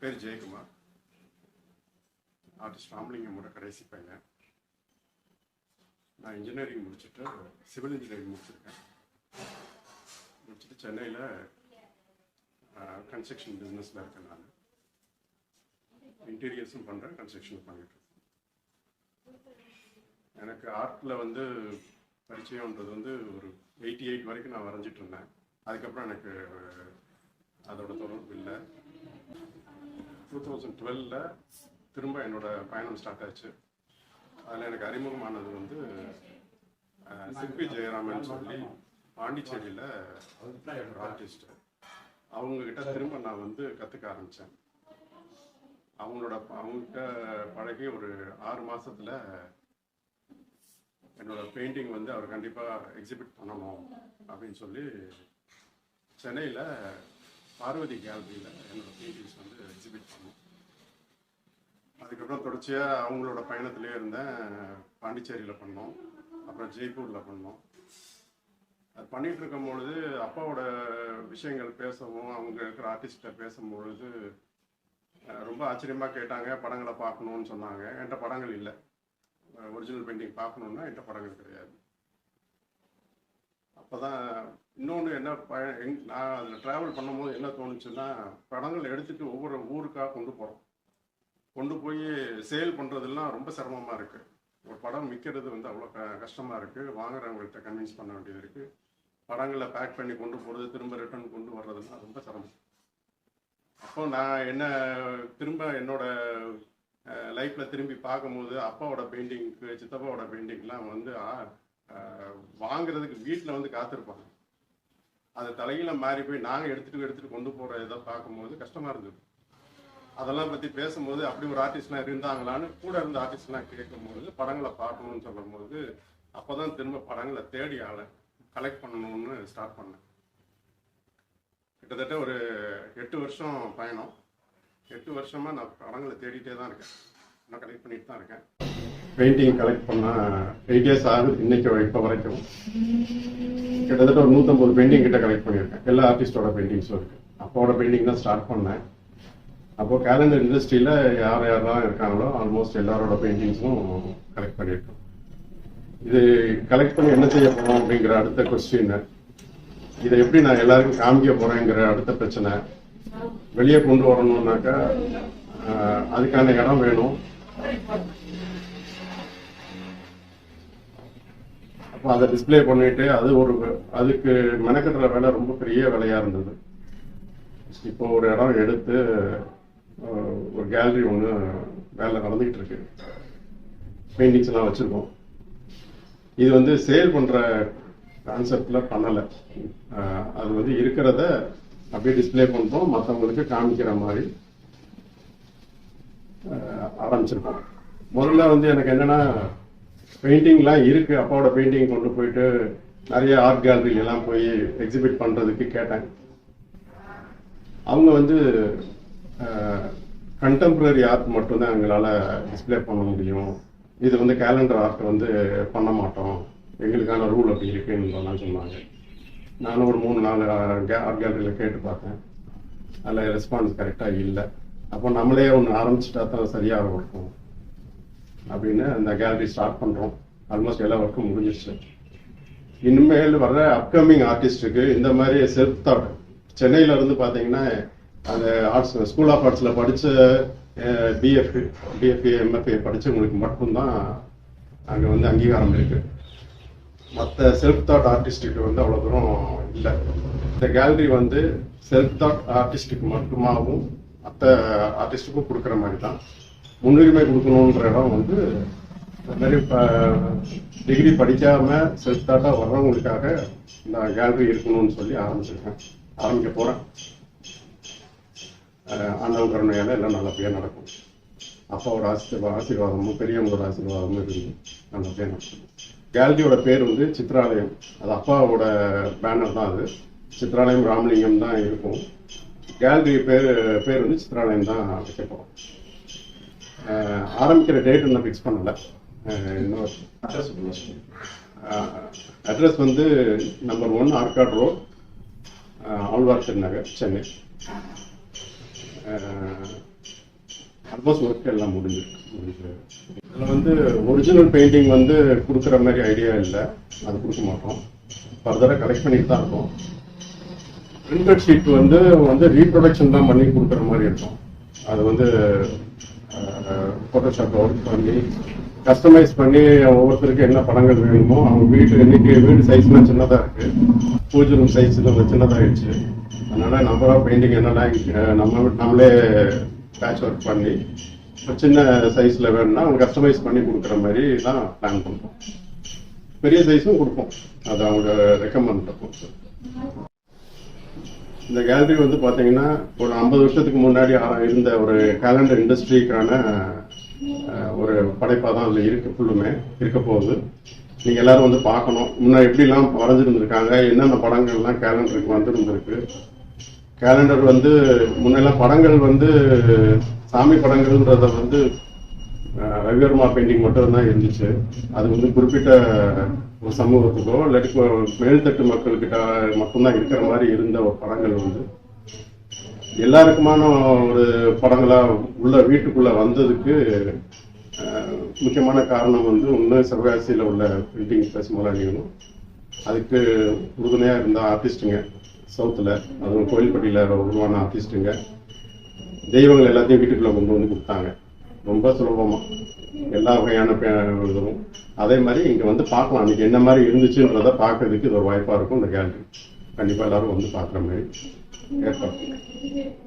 பேர் ஜெயக்குமார். ஆர்டிஸ்ட் ராமலிங்கமோட கடைசி பையன். நான் இன்ஜினியரிங் முடிச்சுட்டு சிவில் இன்ஜினியரிங் முடிச்சிருக்கேன். முடிச்சுட்டு சென்னையில் கன்ஸ்ட்ரக்ஷன் பிஸ்னஸில் இருக்கேன் நான். இன்டீரியர்ஸும் பண்ணுறேன் கன்ஸ்ட்ரக்ஷனும் பண்ணிட்டு இருக்கேன். எனக்கு ஆர்ட்டில் வந்து பரிச்சயம்ன்றது வந்து ஒரு எயிட்டி எயிட் வரைக்கும் நான் வரைஞ்சிட்டு இருந்தேன். அதுக்கப்புறம் எனக்கு அதோட தொடர்பு இல்லை. டூ தௌசண்ட் டுவெலில் திரும்ப என்னோட பயணம் ஸ்டார்ட் ஆச்சு. அதில் எனக்கு அறிமுகமானது வந்து அஹ், சிற்பி ஜெயராமன் சொல்லி பாண்டிச்சேரியில் ஒரு ஆர்டிஸ்ட் அவங்கக்கிட்ட திரும்ப நான் வந்து கற்றுக்க ஆரம்பித்தேன் அவங்களோட அவங்ககிட்ட பழகி ஒரு ஆறு மாதத்தில் என்னோட பெயிண்டிங் வந்து அவர் கண்டிப்பாக எக்ஸிபிட் பண்ணணும் அப்படின்னு சொல்லி சென்னையில் பார்வதி கேலரியில் என்னோட பெயிண்டிங்ஸ் வந்து எக்ஸிபிட் பண்ணோம். அதுக்கப்புறம் தொடர்ச்சியாக அவங்களோட பயணத்திலே இருந்தேன். பாண்டிச்சேரியில் பண்ணோம். அப்புறம் ஜெய்ப்பூரில் பண்ணோம். அது பண்ணிகிட்டு இருக்கும் பொழுது அப்பாவோட விஷயங்கள் பேசவும் அவங்க இருக்கிற ஆர்டிஸ்ட்டை பேசும்பொழுது ரொம்ப ஆச்சரியமாக கேட்டாங்க. படங்களை பார்க்கணுன்னு சொன்னாங்க. என்கிட்ட படங்கள் இல்லை. ஒரிஜினல் பெயிண்டிங் பார்க்கணுன்னா என்கிட்ட படங்கள் கிடையாது. அப்போ தான் இன்னொன்று என்ன ப எங் நான் அதில் ட்ராவல் பண்ணும்போது என்ன தோணுச்சுன்னா படங்கள் எடுத்துட்டு ஒவ்வொரு ஊருக்காக கொண்டு போகிறோம் கொண்டு போய் சேல் பண்ணுறதெல்லாம் ரொம்ப சிரமமாக இருக்குது ஒரு படம் விற்கிறது வந்து அவ்வளோ க கஷ்டமாக இருக்குது வாங்குறவங்கள்ட்ட கன்வின்ஸ் பண்ண வேண்டியது இருக்குது படங்களை பேக் பண்ணி கொண்டு போகிறது திரும்ப ரிட்டர்ன் கொண்டு வர்றதுலாம் ரொம்ப சிரமம். அப்போ நான் என்ன திரும்ப என்னோட லைஃப்பில் திரும்பி பார்க்கும்போது அப்பாவோட பெயிண்டிங்க்கு சித்தப்பாவோட பெயிண்டிங்லாம் வந்து ஆ- வாங்குறதுக்கு வீட்டில் வந்து காத்திருப்பாங்க. அது தலையில மாறி போய் நாங்கள் எடுத்துட்டு எடுத்துட்டு கொண்டு போகிற இதை பார்க்கும்போது கஷ்டமாக இருந்தது. அதெல்லாம் பற்றி பேசும்போது அப்படி ஒரு ஆர்டிஸ்ட்லாம் இருந்தாங்களான்னு கூட இருந்த ஆர்டிஸ்ட்லாம் கேட்கும்போது படங்களை பார்க்கணும்னு சொல்லும்போது அப்போ தான் திரும்ப படங்களை தேடி ஆளை கலெக்ட் பண்ணணும்னு ஸ்டார்ட் பண்ணேன். கிட்டத்தட்ட ஒரு எட்டு வருஷம் பயணம். எட்டு வருஷமா நான் படங்களை தேடிட்டே தான் இருக்கேன். நான் கலெக்ட் பண்ணிட்டு தான் இருக்கேன். பெயிண்டிங் கலெக்ட் பண்ண எயிட் இயர்ஸ் ஆகுது இன்னைக்கு இப்போ வரைக்கும். கிட்டத்தட்ட ஒரு நூற்றம்பது பெயிண்டிங் கிட்ட கலெக்ட் பண்ணியிருக்கேன். எல்லா ஆர்டிஸ்டோட பெயிண்டிங்ஸும் இருக்கு. அப்போட பெயிண்டிங் தான் ஸ்டார்ட் பண்ணேன். அப்போ கேலண்டர் இண்டஸ்ட்ரியில் யார் யாரெல்லாம் இருக்காங்களோ ஆல்மோஸ்ட் எல்லாரோட பெயிண்டிங்ஸும் கலெக்ட் பண்ணியிருக்கோம். இது கலெக்ட் பண்ணி என்ன செய்ய போறோம் அப்படிங்கிற அடுத்த கொஸ்டின் இதை எப்படி நான் எல்லாருக்கும் காமிக்க போறேங்கிற அடுத்த பிரச்சனை. வெளியே கொண்டு வரணும்னாக்கா அதுக்கான இடம் வேணும். அதை டிஸ்ப்ளே பண்ணிட்டு அது ஒரு அதுக்கு மெனக்கட்டுற வேலை ரொம்ப பெரிய வேலையா இருந்தது. இப்போ ஒரு இடம் எடுத்து ஒரு கேலரி ஒன்று வேலை நடந்துகிட்டு இருக்கு. பெயிண்டிங்ஸ் எல்லாம் வச்சிருக்கோம். இது வந்து சேல் பண்ற கான்செப்ட்ல பண்ணல. அது வந்து இருக்கிறத அப்படியே டிஸ்ப்ளே பண்ணுறோம் மற்றவங்களுக்கு காமிக்கிற மாதிரி ஆரம்பிச்சிருக்கோம். முதல்ல வந்து எனக்கு என்னன்னா பெயிண்டிங்லாம் இருக்குது அப்பாவோட பெயிண்டிங் கொண்டு போயிட்டு நிறைய ஆர்ட் கேலரியில எல்லாம் போய் எக்ஸிபிட் பண்ணுறதுக்கு கேட்டேன். அவங்க வந்து கண்டெம்பரரி ஆர்ட் மட்டும்தான் எங்களால் டிஸ்ப்ளே பண்ண முடியும். இது வந்து கேலண்டர் ஆர்ட் வந்து பண்ண மாட்டோம். எங்களுக்கான ரூல் அப்படி இருக்குன்னு சொன்னாங்க. நானும் ஒரு மூணு நாலு ஆர்ட் கேலரியில் கேட்டு பார்த்தேன். அதில் ரெஸ்பான்ஸ் கரெக்டாக இல்லை. அப்போ நம்மளே ஒன்று ஆரம்பிச்சிட்டா தான் சரியாக இருக்கும். அப்படின்னு அந்த கேலரி ஸ்டார்ட் பண்ணுறோம் ஆல்மோஸ்ட் எல்லா ஒர்க்கும் முடிஞ்சிருச்சு. இனிமேல் வர்ற அப்கமிங் ஆர்டிஸ்ட்டுக்கு இந்த மாதிரி செல்ஃப் தாட் சென்னையில இருந்து பார்த்தீங்கன்னா அந்த ஆர்ட்ஸ் ஸ்கூல் ஆஃப் ஆர்ட்ஸில் படித்த பிஎஃப் பிஎஃப்ஏ எம்எஃப்ஏ படித்தவங்களுக்கு மட்டும்தான் அங்கே வந்து அங்கீகாரம் இருக்கு. மற்ற செல்ஃப் தாட் ஆர்டிஸ்ட்டுக்கு வந்து அவ்வளோ தூரம் இல்லை. இந்த கேலரி வந்து செல்ஃப் தாட் ஆர்டிஸ்ட்டுக்கு மட்டுமாவும் மற்ற ஆர்டிஸ்ட்டுக்கும் கொடுக்குற மாதிரி தான். முன்னுரிமை கொடுக்கணுன்ற இடம் வந்து இந்த மாதிரி டிகிரி படிக்காம செல்ஃப் தாட்டா வர்றவங்களுக்காக இந்த கேலரி இருக்கணும்னு சொல்லி ஆரம்பிச்சிருக்கேன். ஆரம்பிக்க போறேன். ஆண்டவன் கருணையால எல்லாம் நல்லபடியா நடக்கும். அப்பாவோட ஆசீர்வா ஆசீர்வாதமும் பெரியவங்களோட ஆசீர்வாதமும் இருந்து நல்லபடியா நடக்கும். கேலரியோட பேர் வந்து சித்ராலயம். அது அப்பாவோட பேனர் தான் அது. சித்ராலயம் ராமலிங்கம் தான் இருக்கும். கேலரி பேர் பேர் வந்து சித்ராலயம் தான் வைக்க ஆரம்பிக்கிற டேட் இன்னும் ஃபிக்ஸ் பண்ணல. இன்னும் அட்ரஸ் வந்து number one Arcot road Alwar Thirunagar Chennai. Ah work எல்லாம் முடிஞ்சிருக்கு. முடிஞ்சு. இதில் வந்து ஒரிஜினல் பெயிண்டிங் வந்து கொடுக்குற மாதிரி ஐடியா இல்லை. அது கொடுக்க மாட்டோம். ஃபர்தராக கலெக்ட் பண்ணிட்டு தான் இருக்கோம். பிரிண்டட் ஷீட் வந்து வந்து ரீப்ரொடக்ஷன் தான் பண்ணி கொடுக்குற மாதிரி இருக்கும். அது வந்து ஃபோட்டோஷாப் ஒர்க் பண்ணி கஸ்டமைஸ் பண்ணி ஒவ்வொருத்தருக்கு என்ன படங்கள் வேணுமோ அவங்க வீட்டு இன்னைக்கு வீடு சைஸ்லாம் சின்னதாக இருக்கு. பூஜை ரூம் சைஸ் சின்னதாகிடுச்சு அதனால ஆஃப் பெயிண்டிங் என்னென்னா நம்ம நம்மளே பேட்ச் ஒர்க் பண்ணி ஒரு சின்ன சைஸில் வேணும்னா அவங்க கஸ்டமைஸ் பண்ணி கொடுக்குற மாதிரி தான் பிளான் பண்ணுறோம் பெரிய சைஸும் கொடுப்போம். அது அவங்க ரெக்கமெண்ட் பொறுத்து இந்த கேலரி வந்து பார்த்தீங்கன்னா ஒரு ஐம்பது வருஷத்துக்கு முன்னாடி இருந்த ஒரு கேலண்டர் இண்டஸ்ட்ரிக்கான ஒரு படைப்பாக தான் அதில் இருக்கு ஃபுல்லுமே இருக்க போகுது. நீங்கள் எல்லாரும் வந்து பார்க்கணும். முன்ன எப்படிலாம் வரைஞ்சிருந்துருக்காங்க என்னென்ன படங்கள்லாம் கேலண்டருக்கு வந்திருந்திருக்கு. கேலண்டர் வந்து முன்னெல்லாம் படங்கள் வந்து சாமி படங்கள்ன்றத வந்து ரவிவர்மா பெயிண்டிங் மட்டும்தான் இருந்துச்சு. அது வந்து குறிப்பிட்ட ஒரு சமூகத்துக்கோ இல்லாட்டி மேல்தட்டு மக்கள்கிட்ட மட்டும்தான் இருக்கிற மாதிரி இருந்த ஒரு படங்கள் வந்து. எல்லாருக்குமான ஒரு படங்களாக உள்ள வீட்டுக்குள்ள வந்ததுக்கு முக்கியமான காரணம் வந்து ஒன்று சிவகாசியில் உள்ள பிரிண்டிங் பிரஸ் முதலாளிகளும் அதுக்கு உறுதுணையாக இருந்த ஆர்டிஸ்ட்டுங்க சவுத்தில் அதுவும் கோயில்பட்டியில் உருவான ஆர்டிஸ்ட்டுங்க தெய்வங்கள் எல்லாத்தையும் வீட்டுக்குள்ளே கொண்டு வந்து கொடுத்தாங்க. ரொம்ப சுலபமா. எல்லா வகையான இதுவும். அதே மாதிரி இங்க வந்து பார்க்கலாம். அன்னைக்கு என்ன மாதிரி இருந்துச்சுன்றத பார்க்கறதுக்கு இது ஒரு வாய்ப்பா இருக்கும் இந்த கேலரி கண்டிப்பா எல்லாரும் வந்து பார்க்குற மாதிரி. ஏற்பாடு